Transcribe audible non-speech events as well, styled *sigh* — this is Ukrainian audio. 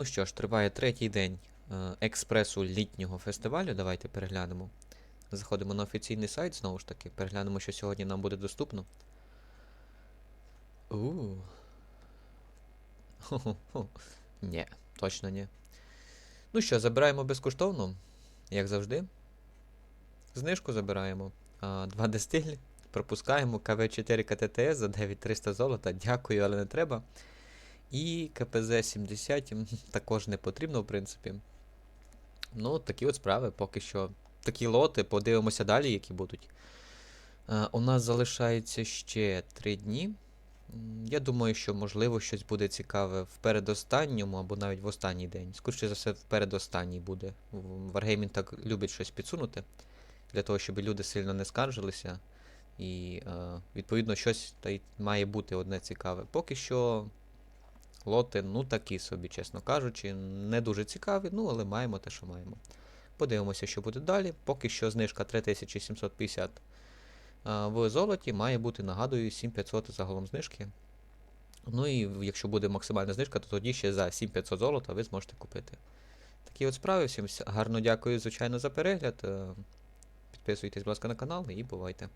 Ну що ж, триває третій день е, експресу літнього фестивалю. Давайте переглянемо. Заходимо на офіційний сайт, знову ж таки, переглянемо, що сьогодні нам буде доступно. У. Ні, точно ні. Ну що, забираємо безкоштовно, як завжди. Знижку забираємо. А, 2D стиль. Пропускаємо КВ4 КТТС за 9300 золота. Дякую, але не треба. І КПЗ 70 м, *laughs* також не потрібно, в принципі. Ну, такі от справи, поки що. Такі лоти, подивимося далі, які будуть. Е, у нас залишається ще 3 дні. Я думаю, що можливо щось буде цікаве в передостанньому або навіть в останній день. Скоріше за все, в передостанній буде. Wargaming так любить щось підсунути, для того, щоб люди сильно не скаржилися. І е, відповідно щось та й має бути одне цікаве. Поки що лоти, ну такі собі, чесно кажучи, не дуже цікаві, ну але маємо те, що маємо. Подивимося, що буде далі. Поки що знижка 3750 в золоті має бути, нагадую, 7500 загалом знижки. Ну і якщо буде максимальна знижка, то тоді ще за 7500 золота ви зможете купити. Такі от справи. Всім гарно дякую, звичайно, за перегляд. Е, Підписуйтесь, будь ласка, на канал і бувайте.